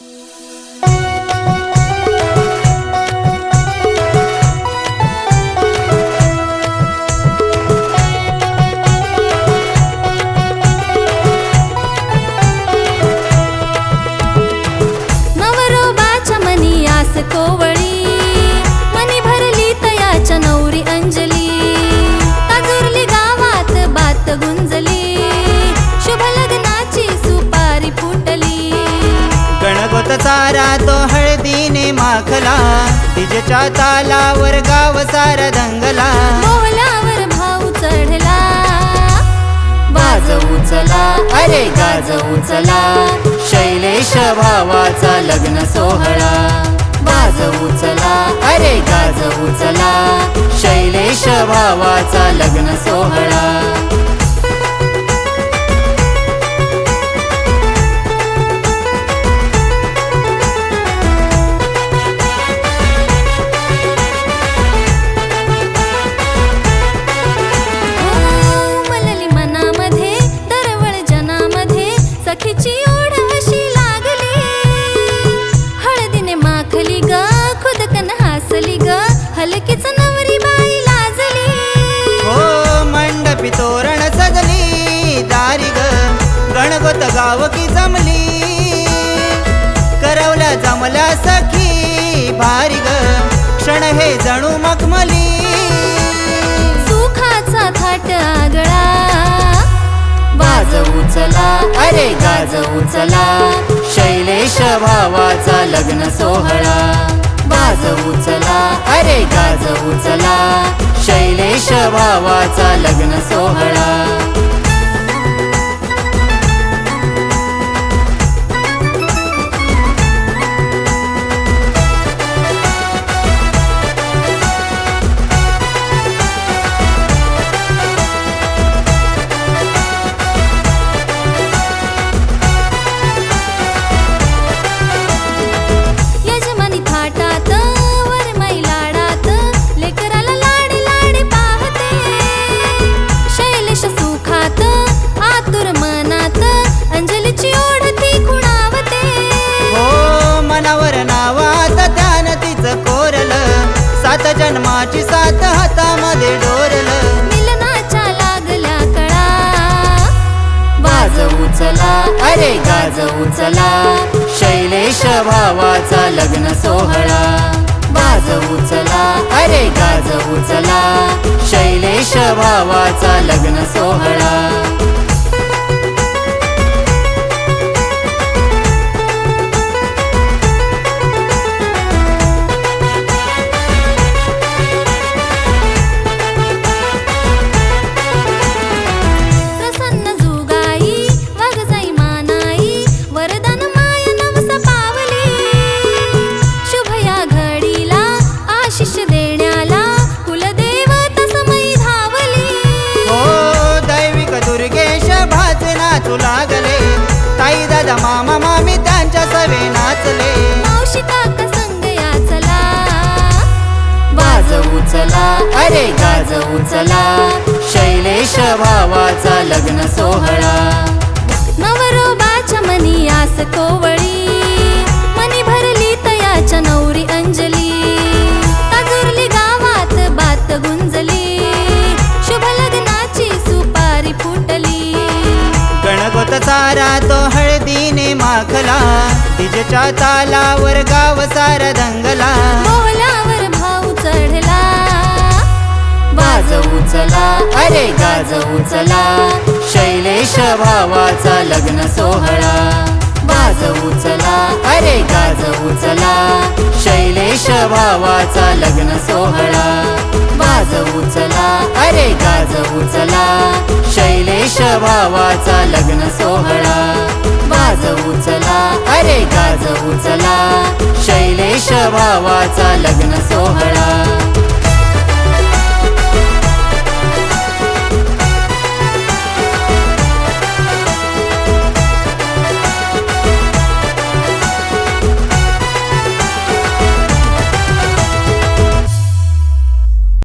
नवरोबाच्या हळदीने माखला तिजच्या तालावर गाव सारा दंगला. बोलावर भाऊ चढला वाजवू चला अरे गाजवू चला शैलेश भावाचा लग्न सोहळा. वाजवू चला अरे गाजवू चला शैलेश भावाचा लग्न सोहळा. करवल्या जमल्या सखी भारी ग. क्षण हे जणू मखमली. सुखाचा थाट आगळा. वाजवू चला अरे गाजवू चला शैलेश भावाचा लग्न सोहळा. वाजवू चला अरे गाजवू चला शैलेश भावाचा लग्न सोहळा. जन्माची सात हातामध्ये डोरलं. मिलनाच्या लागल्या कळा. वाजवू चला अरे गाजवू चला शैलेश भावाचा लग्न सोहळा. वाजवू चला अरे गाजवू चला शैलेश भावाचा लग्न सोहळा. अरे गाजवू चला शैलेश भावाचा लग्न सोहळा. नवरोबाच्या मनी आस कोवळी मनी भरली तयाच्या नवरी अंजली. ताजुरली गावात बात गुंजली शुभ लग्नाची सुपारी फुटली. गणगोत सारा तो हळदीने माखला तिजच्या तालावर गाव सारा दंगला. बोलावर अरे उचला. शैलेश भावाचा लग्न सोहळा. वाजवू उचला. अरे गाज उचला. शैलेश भावाचा लग्न सोहळा. वाजवू उचला. अरे गाज उचला. शैलेश भावाचा लग्न सोहळा. वाजवू उचला. अरे गाज उचला. शैलेश भावाचा लग्न सोहळा.